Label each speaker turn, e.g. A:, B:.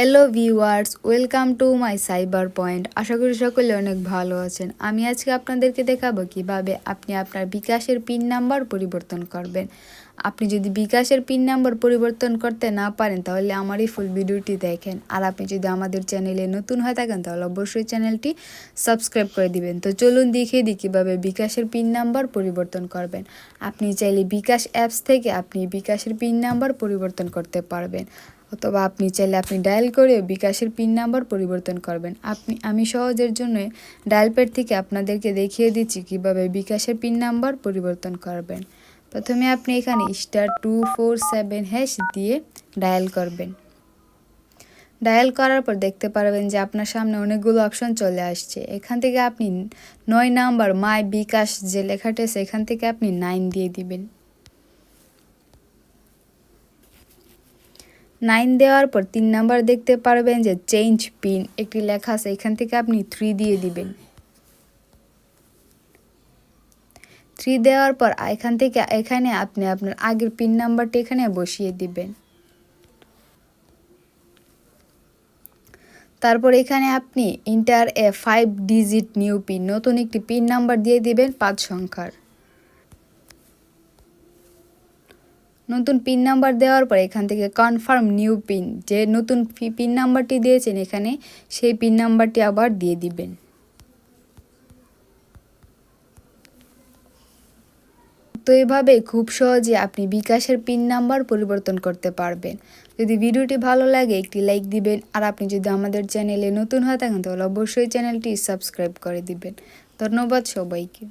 A: Hello viewers welcome to my cyber point আশা করি সকলে অনেক ভালো আছেন। আমি আজকে আপনাদেরকে দেখাবো কীভাবে আপনি আপনার বিকাশের পিন নাম্বার পরিবর্তন করবেন। আপনি যদি বিকাশের পিন নাম্বার পরিবর্তন করতে না পারেন, তাহলে আমার এই ফুল ভিডিওটি দেখেন। আর আপনি যদি আমাদের চ্যানেলে নতুন হয়ে থাকেন, তাহলে অবশ্যই চ্যানেলটি সাবস্ক্রাইব করে দিবেন। তো চলুন দেখিয়ে দিই কীভাবে বিকাশের পিন নাম্বার পরিবর্তন করবেন। আপনি চাইলে বিকাশ অ্যাপস থেকে আপনি বিকাশের পিন নাম্বার পরিবর্তন করতে পারবেন। অথবা আপনি চাইলে আপনি ডায়াল করে বিকাশের পিন নাম্বার পরিবর্তন করবেন। আপনি, আমি সহজের জন্য ডায়াল প্যাড থেকে আপনাদেরকে দেখিয়ে দিচ্ছি কীভাবে বিকাশের পিন নাম্বার পরিবর্তন করবেন। প্রথমে আপনি এখানে star two four seven hash দিয়ে ডায়াল করবেন। ডায়াল করার পর দেখতে পারবেন যে আপনার সামনে অনেকগুলো অপশন চলে আসছে। এখান থেকে আপনি নয় নাম্বার মাই বিকাশ যে লেখাটা সেখান থেকে আপনি নাইন দিয়ে দিবেন। নাইন দেওয়ার পর তিন নাম্বার দেখতে পারবেন যে চেঞ্জ পিন একটি লেখা আছে, এখান থেকে আপনি থ্রি দিয়ে দিবেন। থ্রি দেওয়ার পর এখান থেকে, এখানে আপনি আপনার আগের পিন নাম্বারটি এখানে বসিয়ে দিবেন। তারপর এখানে আপনি enter a five digit new pin নতুন একটি পিন নাম্বার দিয়ে দিবেন পাঁচ সংখ্যার। নতুন পিন নাম্বার দেওয়ার পর এখান থেকে কনফার্ম নিউ পিন যে নতুন পিন নাম্বারটি দিয়েছেন এখানে, সেই পিন নাম্বারটি আবার দিয়ে দিবেন। তো এভাবে খুব সহজে আপনি বিকাশের পিন নাম্বার পরিবর্তন করতে পারবেন। যদি ভিডিওটি ভালো লাগে, একটি লাইক দিবেন, আর আপনি যদি আমাদের চ্যানেলে নতুন হয়ে থাকেন, তাহলে অবশ্যই চ্যানেলটি সাবস্ক্রাইব করে দিবেন। ধন্যবাদ সবাইকে।